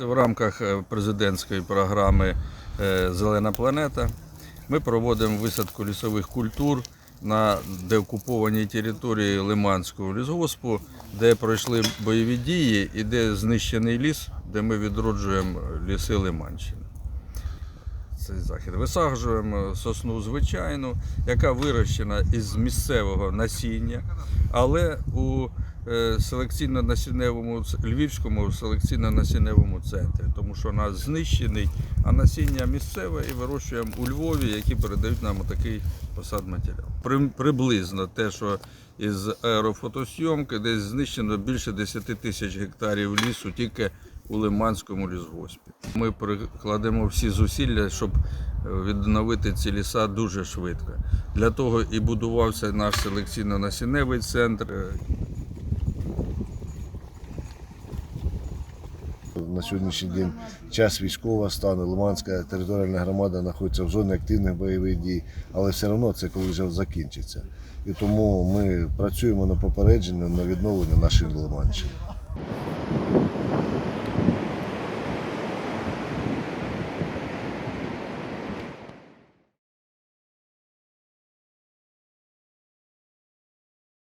В рамках е, президентської програми е, Зелена планета. Ми проводимо висадку лісових культур на деокупованій території Лиманського лісгоспу, де пройшли бойові дії і де знищений ліс, де ми відроджуємо ліси Лиманщини. Цей захід. Висаджуємо сосну звичайну, яка вирощена із місцевого насіння, але у е, селекційно-насінневому Львівському селекційно-насінневому центрі, тому що нас знищений, а насіння місцеве і вирощуємо у Львові, які передають нам такий посад матеріал. При- приблизно те, що із аерофотосйомки десь знищено більше 10 тисяч гектарів лісу тільки у Лиманському лісгоспі. Ми прикладемо всі зусилля, щоб е, відновити ці ліса дуже швидко. Для того і будувався наш селекційно-насінневий центр. На сьогоднішній день час військового стану, Лиманська територіальна громада знаходиться в зоні активних бойових дій, але все одно це коли вже закінчиться. І тому ми працюємо на попередження, на відновлення нашої Лиманщини.